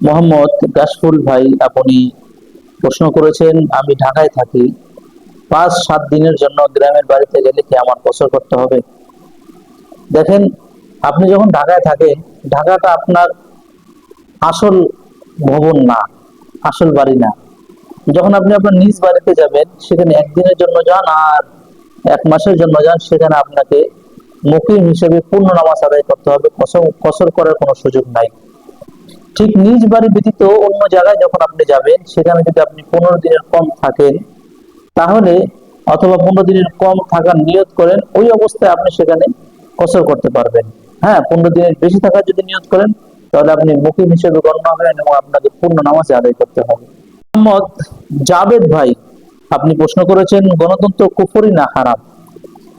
মোহাম্মদ গাছফুল ভাই, আপনি প্রশ্ন করেছেন, আমি ঢাকায় থাকি। পাঁচ, সাত দিনের জন্য গ্রামের বাড়িতে গেলে কি আমার বছর করতে হবে? দেখেন, আপনি যখন ঢাকায় থাকেন, ঢাকাটা আপনার আসল ভবন না, আসল বাড়ি না। যখন আপনি আপনার নিজ বাড়িতে যাবেন, সেখানে একদিনের জন্য যান আর এক মাসের জন্য যান, সেখানে আপনাকে মুকিম হিসেবে পূর্ণ নামাজ আদায় করতে হবে। কসর করার কোনো সুযোগ নাই। ঠিক নিজ বাড়ি ব্যতীত অন্য জায়গায় যখন আপনি যাবেন, সেখানে যদি আপনি পনেরো দিনের কম থাকেন, তাহলে অথবা পনেরো দিনের কম থাকার নিয়ত করেন, ওই অবস্থায় আপনি সেখানে কসর করতে পারবেন। হ্যাঁ পনেরো দিনের বেশি থাকার যদি নিয়ত করেন, তাহলে আপনি মুকিম হিসেবে গণ্য হবেন এবং আপনাকে পূর্ণ নামাজে আদায় করতে হবে। মোহাম্মদ জাবেদ ভাই, আপনি প্রশ্ন করেছেন, গণতন্ত্র কুফরি না হারাম?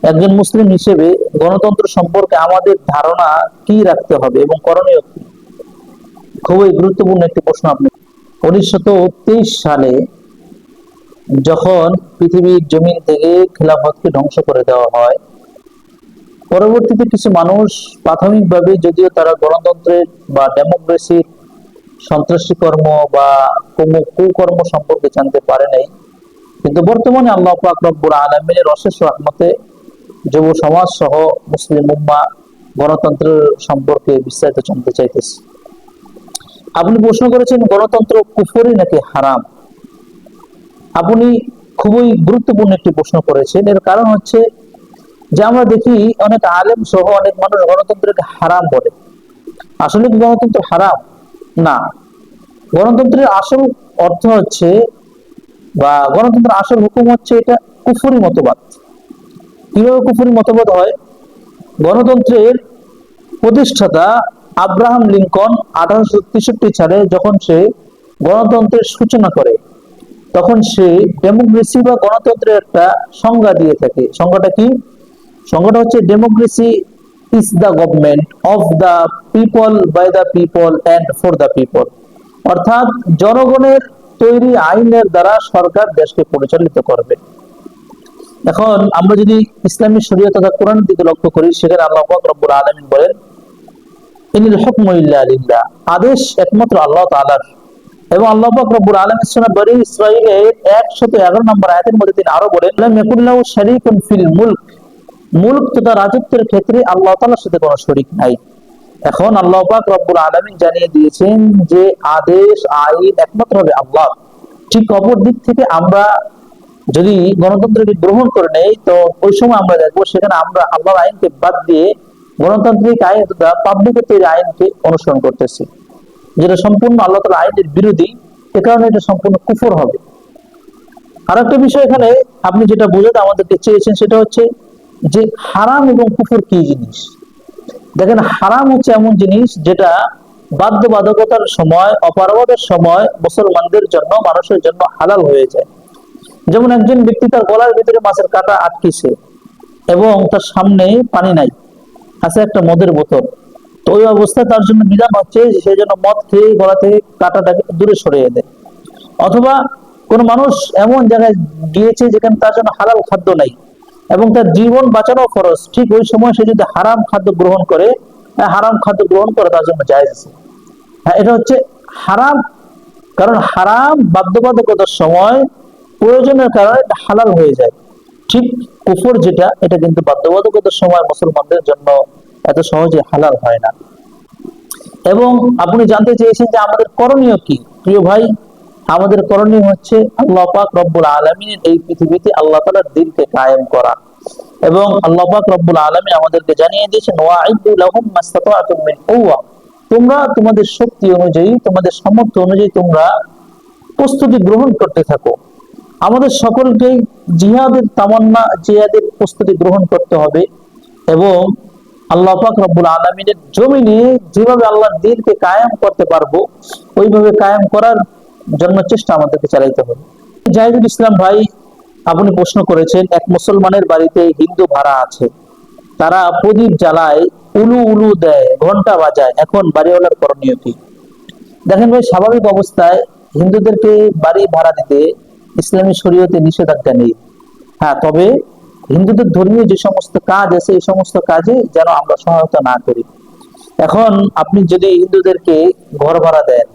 একজন মুসলিম হিসেবে গণতন্ত্র সম্পর্কে আমাদের ধারণা কি রাখতে হবে এবং করণীয় কি? খুবই গুরুত্বপূর্ণ একটি প্রশ্ন আপনি উনিশশো সালে যখন পৃথিবীর জমিন থেকে খেলাফতকে ধ্বংস করে দেওয়া হয়, পরবর্তীতে কিছু মানুষ প্রাথমিকভাবে যদিও তারা গণতন্ত্রের বা ডেমোক্রেসির সন্ত্রাসী কর্ম বা কোনো কুকর্ম সম্পর্কে জানতে পারে নাই। কিন্তু বর্তমানে আল্লাহ পাক রব্বুল আলমিনের অশেষ রহমতে যুব সমাজ সহ মুসলিম উম্মা গণতন্ত্রের সম্পর্কে বিস্তারিত জানতে চাইতেছে। আপনি প্রশ্ন করেছেন গণতন্ত্র কুফরি নাকি হারাম? আপনি খুবই গুরুত্বপূর্ণ একটি প্রশ্ন করেছেন। এর কারণ হচ্ছে যে আমরা দেখি অনেক আলেম সহ অনেক মানুষ গণতন্ত্রকে হারাম বলে। আসলে কি গণতন্ত্র হারাম? না। গণতন্ত্রের আসল অর্থ হচ্ছে বা গণতন্ত্রের আসল হুকুম হচ্ছে এটা কুফুরি মতবাদ। কীভাবে কুফুরি মতবাদ হয়? গণতন্ত্রের প্রতিষ্ঠাতা আব্রাহাম লিঙ্কন আঠারোশো তেষট্টি সালে যখন সে গণতন্ত্রের সূচনা করে, তখন সে ডেমোক্রেসি বা গণতন্ত্রের একটা সংজ্ঞা দিয়ে থাকে। সংজ্ঞাটা কি? সংজ্ঞাটা হচ্ছে democracy is the government of the people by the people and for the people অর্থাৎ জনগণের তৈরি আইনের দ্বারা সরকার দেশকে পরিচালিত করবে। এখন আমরা যদি ইসলামী শরীয়ত তথা কোরআন দিকে লক্ষ্য করি, সেখানে আল্লাহ রব্বুল আলামিন বলেন আদেশ একমাত্র আল্লাহ এবং আল্লাহ পাক রব্বুল আলামিন সূরা বনি ইসরাঈলের 111 নম্বর আয়াতের মধ্যে তিনি আরও বলেন ফিল মুলক। মুলক তথা রাজত্বের ক্ষেত্রে আল্লাহ তাআলার সাথে কোনো শরীক নাই। এখন আল্লাহ পাক রব্বুল আলামিন জানিয়ে দিয়েছেন যে আদেশ, আইন একমাত্র হবে আল্লাহ। ঠিক অপর দিক থেকে আমরা যদি গণতন্ত্রকে গ্রহণ করে নেই, তো ওই সময় আমরা দেখব সেখানে আমরা আল্লাহর আইনকে বাদ দিয়ে গণতান্ত্রিক আইন তৈরি আইনকে অনুসরণ করতেছে। যেটা সম্পূর্ণ আল্লাহ তালা আইনের বিরোধী, এ কারণে এটা সম্পূর্ণ কুফর হবে। আর একটা বিষয় এখানে আপনি যেটা বোঝাতে আমাদেরকে চেয়েছেন সেটা হচ্ছে যে হারাম এবং কুফর কি জিনিস? দেখেন, হারাম হচ্ছে এমন জিনিস যেটা বাধ্যবাধকতার সময় অপারগতার সময় মুসলমানদের জন্য, মানুষের জন্য হালাল হয়ে যায়। যেমন একজন ব্যক্তি তার গলার ভিতরে মাছের কাটা আটকিছে এবং তার সামনে পানি নাই। আছে একটা মদের বোতল। তো ওই অবস্থায় তার জন্য বিধান হচ্ছে সেই জন্য মদ খেয়ে গলা থেকে কাটাটাকে দূরে সরিয়ে দেয়। অথবা কোন মানুষ এমন জায়গায় গিয়েছে যেখানে তার জন্য হালাল খাদ্য নাই এবং তার জীবন বাঁচানো খরচ ঠিক ওই সময় সে যদি হারাম খাদ্য গ্রহণ করে হ্যাঁ, হারাম খাদ্য গ্রহণ করে তার জন্য আছে। হ্যাঁ এটা হচ্ছে হারাম কারণ হারাম বাধ্যবাধকতার সময় প্রয়োজনের কারণে হালাল হয়ে যায়। ঠিক কুফর যেটা, এটা কিন্তু বাধ্যবাধকতার সময় মুসলমানদের জন্য এত সহজে হালাল হয় না। এবং আপনি জানতে চেয়েছেন যে আমাদের করণীয় কি? প্রিয় ভাই, আমাদের করণীয় হচ্ছে আল্লাহ পাক রব্বুল আলমিনের এই পৃথিবীতে আল্লাহ তালার দিনকে কায়েম করা। এবং আল্লাহ পাক রব্বুল আলমী আমাদেরকে জানিয়ে দিয়েছেন তোমরা তোমাদের শক্তি অনুযায়ী, তোমাদের সামর্থ্য অনুযায়ী তোমরা প্রস্তুতি গ্রহণ করতে থাকো। আমাদের সকলকেই জিহাদের তামান্না, জিহাদের প্রস্তুতি গ্রহণ করতে হবে এবং আল্লাহ পাক রব্বুল আলমিনের জমিনে যেভাবে আল্লাহর দিনকে কায়েম করতে পারব, ওইভাবে কায়েম করার জন্য চেষ্টা আমাদেরকে চালাইতে হবে। জাহিদুল ইসলাম ভাই, আপনি প্রশ্ন করেছেন, এক মুসলমানের বাড়িতে হিন্দু ভাড়া আছে, তারা প্রদীপ জ্বালায়, উলু উলু দেয় ঘণ্টা বাজায়, এখন বাড়িওয়ালার করণীয় কি? দেখেন ভাই, স্বাভাবিক অবস্থায় হিন্দুদেরকে বাড়ি ভাড়া দিতে ইসলামী শরীয়তে নিষেধাজ্ঞা নেই। হ্যাঁ তবে হিন্দুদের ধর্মীয় যে সমস্ত কাজ আছে, এই সমস্ত কাজে যেন আমরা সহায়তা না করি। এখন আপনি যদি হিন্দুদেরকে ঘর ভাড়া দেন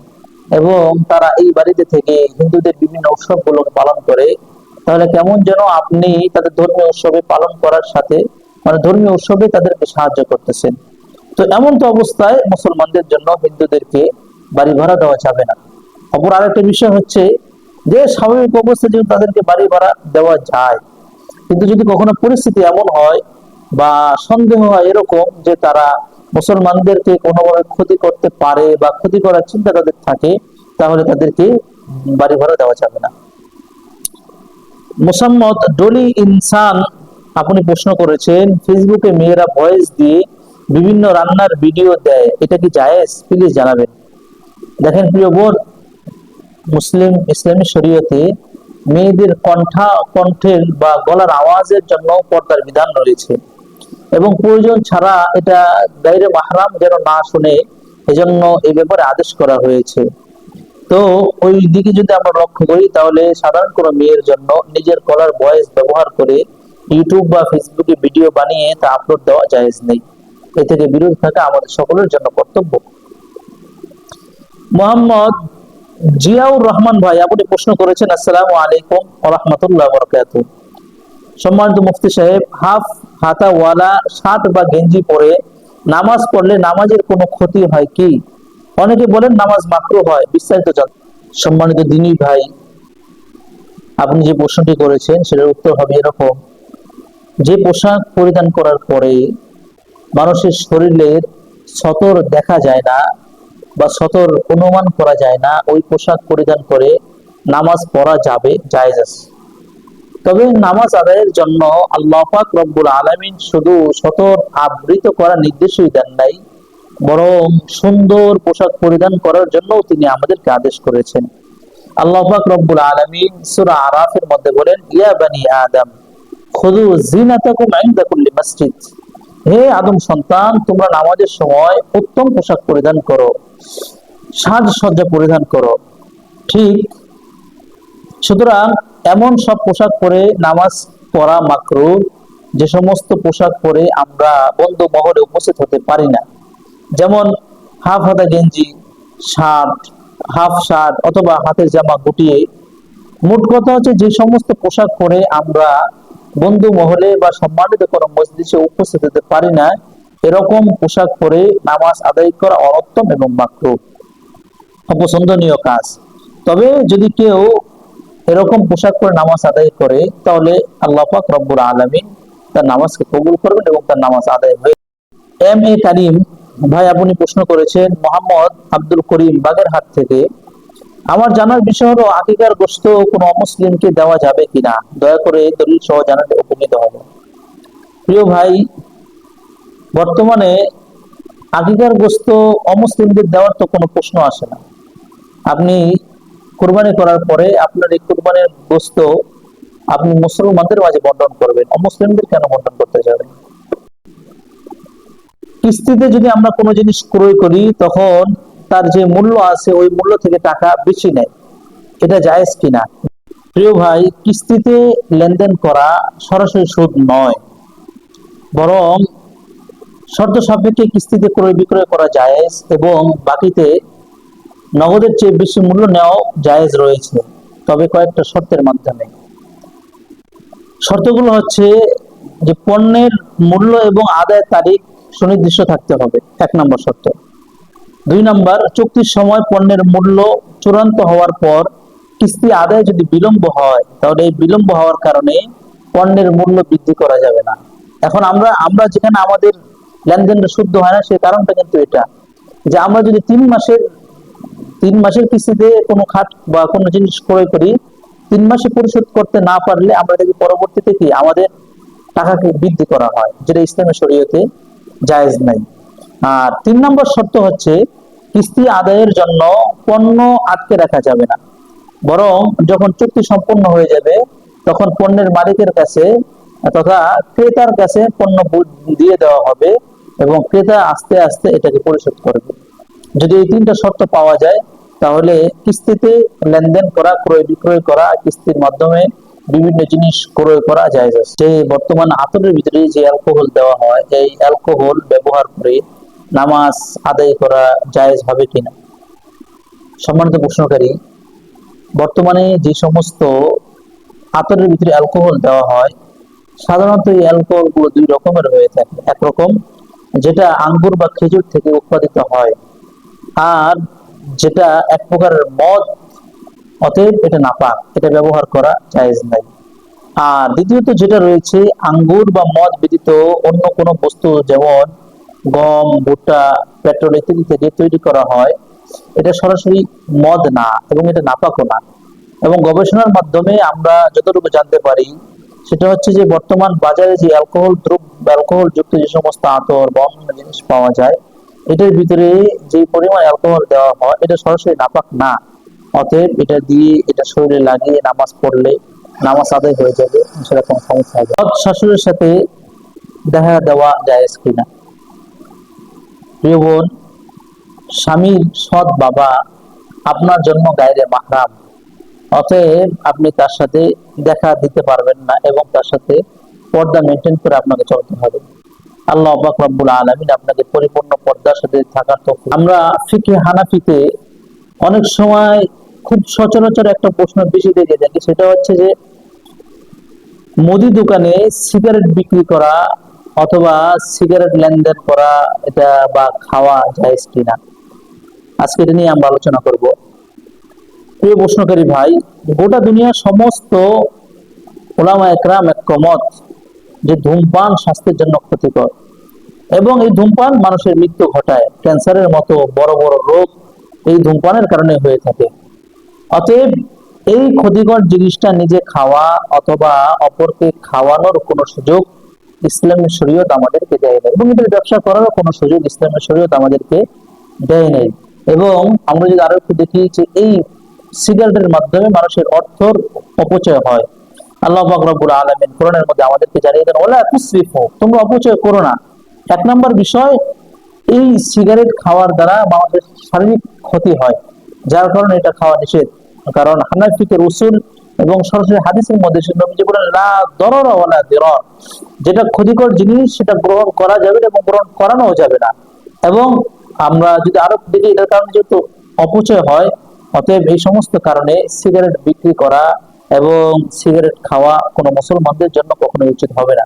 এবং তারা এই বাড়িতে থেকে হিন্দুদের বিভিন্ন উৎসবগুলোকে পালন করে, তাহলে কেমন যেন আপনি তাদের ধর্মীয় উৎসবে পালন করার সাথে মানে ধর্মীয় উৎসবে তাদেরকে সাহায্য করতেছেন। তো এমন তো অবস্থায় মুসলমানদের জন্য হিন্দুদেরকে বাড়ি ভাড়া দেওয়া যাবে না। অপর আরেকটা বিষয় হচ্ছে যে স্বাভাবিক অবস্থায় যদি তাদেরকে বাড়ি ভাড়া দেওয়া যায়, কিন্তু যদি কখনো পরিস্থিতি এমন হয় বা সন্দেহ হয় এরকম যে তারা মুসলমানদেরকে কোনোভাবে ক্ষতি করতে পারে বা ক্ষতি করার চিন্তা তাদের থাকে, তাহলে তাদেরকে বাড়ি ভাড়া দেওয়া যাবে না। মোসাম্মদ ডলি ইনসান আপনি প্রশ্ন করেছেন, ফেসবুকে মেয়েরা ভয়েস দিয়ে বিভিন্ন রান্নার ভিডিও দেয়, এটা কি জায়েজ? প্লিজ জানাবেন। দেখেন প্রিয় বোন মুসলিম ইসলামী শরীয়তে মেয়েদের কণ্ঠা কণ্ঠের বা গলার আওয়াজের জন্য পর্দার বিধান রয়েছে। এবং প্রয়োজন ছাড়া এটা গাইরে মাহরাম যেন না শুনে এজন্য এই ব্যাপারে আদেশ করা হয়েছে। তো ওই দিকে যদি আমরা লক্ষ্য করি, তাহলে সাধারণ কোনো মেয়ের জন্য নিজের গলার ভয়েস ব্যবহার করে ইউটিউব বা ফেসবুকে ভিডিও বানিয়ে তা আপলোড দেওয়া জায়েজ নেই। এ থেকে বিরোধ থাকা আমাদের সকলের জন্য কর্তব্য। মোহাম্মদ জিয়াউর রহমান ভাই, আপনি প্রশ্ন করেছেন, আসসালামু আলাইকুম রহমতুল্লাহ বরকাত সম্মানিত মুফতি সাহেব, হাফ হাতাওয়ালা শার্ট বা গেঞ্জি পরে নামাজ পড়লে নামাজের কোনো ক্ষতি হয় কি? অনেকে বলেন নামাজ মাকরু হয়, বিস্তারিত সম্মানিত দিনী ভাই, আপনি যে প্রশ্নটি করেছেন, সেটার উত্তর হবে এরকম। যে পোশাক পরিধান করার পরে মানুষের শরীরের সতর দেখা যায় না বা সতর অনুমান করা যায় না, ওই পোশাক পরিধান করে নামাজ পড়া যাবে, জায়েজ আছে। তবে নামাজ আদায়ের জন্য আল্লাহ পাক রব্বুল আলামিন শুধু সতর আবৃত করার নির্দেশই দেন নাই, বরং সুন্দর পোশাক পরিধান করার জন্য তিনি আমাদেরকে আদেশ করেছেন। আল্লাহ পাক রব্বুল আলামিন সূরা আরাফের মধ্যে বলেন, ইয়া বানি আদম খুদু জিনাতাকুম ইনদা কুল্লি মসজিদ। হে আদম সন্তান, তোমরা নামাজের সময় উত্তম পোশাক পরিধান করো। সাজসজ্জা পরিধান করো। ঠিক। সুতরাং এমন সব পোশাক পরে নামাজ পড়া মাকরু। যে সমস্ত পোশাক পরে আমরা বন্ধু মহলে উপস্থিত হতে পারি না। যেমন হাফ হাতা গেঞ্জি, শার্ট, হাফ শার্ট অথবা হাতের জামা গুটিয়ে। মোট কথা হচ্ছে যে সমস্ত পোশাক পরে আমরা বন্ধু মহলে বা সম্মানিত কোনো মসজিদে উপস্থিত হতে পারি না। এরকম পোশাক পরে নামাজ আদায় করা অনত্তম এবং মাকরু। অপছন্দনীয় কাজ। তবে যদি কেউ এরকম পোশাক পরে নামাজ আদায় করে, তাহলে আল্লাহ পাক রব্বুল আলমিন তার নামাজকে কবুল করবেন এবং তার নামাজ আদায় হয়ে এম এ কারিম ভাই আপনি প্রশ্ন করেছেন, মোহাম্মদ আব্দুল করিম বাগেরহাট থেকে, আমার জানার বিষয় হলো, আকিকার গোস্ত কোনো অমুসলিমকে দেওয়া যাবে কিনা? দয়া করে দলিল সহ জানাতে উপনীত হব। প্রিয় ভাই বর্তমানে আকিকার গোস্ত অমুসলিমদের দেওয়ার তো কোনো প্রশ্ন আসে না। আপনি কোরবানি করার পরে আপনার এই কোরবানির গোস্ত আপনি মুসলমানদের মাঝে বন্টন করবেন, অমুসলিমদের কেন বন্টন করতে যাবেন? কিস্তিতে যদি আমরা কোনো জিনিস ক্রয় করি, তখন তার যে মূল্য আছে, ওই মূল্য থেকে টাকা বেশি নেয়। এটা জায়েজ কিনা? প্রিয় ভাই, কিস্তিতে লেনদেন করা সরাসরি সুদ নয়। বরং শর্ত সাপেক্ষে কিস্তিতে ক্রয় বিক্রয় করা জায়েজ এবং বাকিতে নগদের চেয়ে বেশি মূল্য নেওয়া জায়েজ রয়েছে। তবে কয়েকটা শর্তের মাধ্যমে। শর্তগুলো হচ্ছে যে পণ্যের মূল্য এবং আদায়ের তারিখ সুনির্দিষ্ট থাকতে হবে। এক নম্বর শর্ত। দুই নম্বর, চুক্তির সময় পণ্যের মূল্য চূড়ান্ত হওয়ার পর কিস্তি আদায় যদি বিলম্ব হয়, তাহলে এই বিলম্ব হওয়ার কারণে পণ্যের মূল্য বৃদ্ধি করা যাবে না। এখন আমরা আমরা যেখানে আমাদের লেনদেনটা শুদ্ধ হয় না, সেই কারণটা কিন্তু এটা। যে আমরা যদি তিন মাসের তিন মাসের কিস্তিতে কোনো খাট বা কোনো জিনিস ক্রয় করি, তিন মাসে পরিশোধ করতে না পারলে আমরা দেখি পরবর্তীতে কি আমাদের টাকাকে বৃদ্ধি করা হয়, যেটা ইসলামের শরীয়তে জায়েজ নাই। আর তিন নম্বর শর্ত হচ্ছে কিস্তি আদায়ের জন্য পণ্য আটকে রাখা যাবে না। বরং যখন চুক্তি সম্পূর্ণ হয়ে যাবে, তখন পণ্যের মালিকের কাছে তথা ক্রেতার কাছে পণ্য দিয়ে দেওয়া হবে। এবং ক্রেতা আস্তে আস্তে এটাকে পরিশোধ করবে। যদি এই তিনটা শর্ত পাওয়া যায়, তাহলে কিস্তিতে লেনদেন করা, ক্রয় বিক্রয় করা, কিস্তির মাধ্যমে বিভিন্ন জিনিস ক্রয় করা যায়। যে বর্তমান আতরের ভিতরে যে অ্যালকোহল দেওয়া হয়, এই অ্যালকোহল ব্যবহার করে নামাজ আদায় করা জায়েজ হবে কিনা? সম্মানিত প্রশ্নকারী, বর্তমানে যে সমস্ত আতরের ভিতরে অ্যালকোহল দেওয়া হয়, সাধারণত এই অ্যালকোহলগুলো দুই রকমের হয়ে থাকে। একরকম যেটা আঙ্গুর বা খেজুর থেকে উৎপাদিত হয়, আর যেটা এক প্রকারের মদ, অতএব এটা নাপাক, এটা ব্যবহার করা জায়েজ নাই। আর দ্বিতীয়ত যেটা রয়েছে, আঙ্গুর বা মদ ব্যতীত অন্য কোনো বস্তু যেমন গম, ভুট্টা, পেট্রোল ইত্যাদি থেকে তৈরি করা হয়, এটা সরাসরি মদ না এবং এটা নাপাকও না। এবং গবেষণার মাধ্যমে আমরা যতটুকু জানতে পারি সেটা হচ্ছে যে বর্তমান বাজারে যে অ্যালকোহল, দ্রব্য, অ্যালকোহল যুক্ত যে সমস্ত আতর বা অন্যান্য জিনিস পাওয়া যায়, এটার ভিতরে যে পরিমাণ অ্যালকোহল দেওয়া হয়, এটা সরাসরি নাপাক না। অতএব এটা দিয়ে এটা শরীরে লাগিয়ে নামাজ পড়লে নামাজ আদায় হয়ে যাবে সেরকম সমস্যা হবে শাশুড়ির সাথে দেখা দেওয়া যায় কিনা? প্রিয় বোন, স্বামীর সৎ বাবা আপনার জন্য গায়ের মাহরাম। অতএব আপনি তার সাথে দেখা দিতে পারবেন না এবং তার সাথে পর্দা মেনটেন করে আপনাকে চলতে হবে। আল্লাহ আবাক রব্বুল আলমিন আপনাকে পরিপূর্ণ পর্দার সাথে থাকার তো আমরা ফিকে হানাফিতে অনেক সময় খুব সচরাচর একটা প্রশ্ন বেশি দেখে থাকি, সেটা হচ্ছে যে মুদি দোকানে সিগারেট বিক্রি করা অথবা সিগারেট লেনদেন করা, এটা বা খাওয়া যায় কিনা? আজকে এটা নিয়ে আমরা আলোচনা করব। প্রিয় প্রশ্নকারী ভাই, গোটা দুনিয়ার সমস্ত ওলামা একরাম একমত যে ধূমপান স্বাস্থ্যের জন্য ক্ষতিকর এবং এই ধূমপান মানুষের মৃত্যু ঘটায়। ক্যান্সারের মতো বড় বড় রোগ এই ধূমপানের কারণে হয়ে থাকে। অতএব এই ক্ষতিকর জিনিসটা নিজে খাওয়া অথবা অপরকে খাওয়ানোর কোনো সুযোগ ইসলামের শরীয়ত আমাদেরকে দেয় নাই এবং এটার ব্যবসা করারও কোনো সুযোগ ইসলামের শরীয়ত আমাদেরকে দেয় নাই। এবং আমরা যদি আরও একটু দেখি যে এই সিগারেটের মাধ্যমে মানুষের অর্থর অপচয় হয়। আল্লাহ আলমিন কোরআনের মধ্যে আমাদেরকে জানিয়ে দেন ওলা তোমরা অপচয় করো না। এক নম্বর বিষয়, এই সিগারেট খাওয়ার দ্বারা মানুষের শারীরিক ক্ষতি হয়, যার কারণে এটা খাওয়া নিষেধ। কারণ হানাফিকের উসুল এবং সরাসরি হাদিসের মধ্যে নবীজি বলেন দরর ওয়ালা যেটা ক্ষতিকর জিনিস, সেটা গ্রহণ করা যাবে না এবং গ্রহণ করানো যাবে না। এবং আমরা যদি আরও দেখি, এটার কারণে যেহেতু অপচয় হয় অতএব এই সমস্ত কারণে সিগারেট বিক্রি করা এবং সিগারেট খাওয়া কোনো মুসলমানদের জন্য কখনো উচিত হবে না।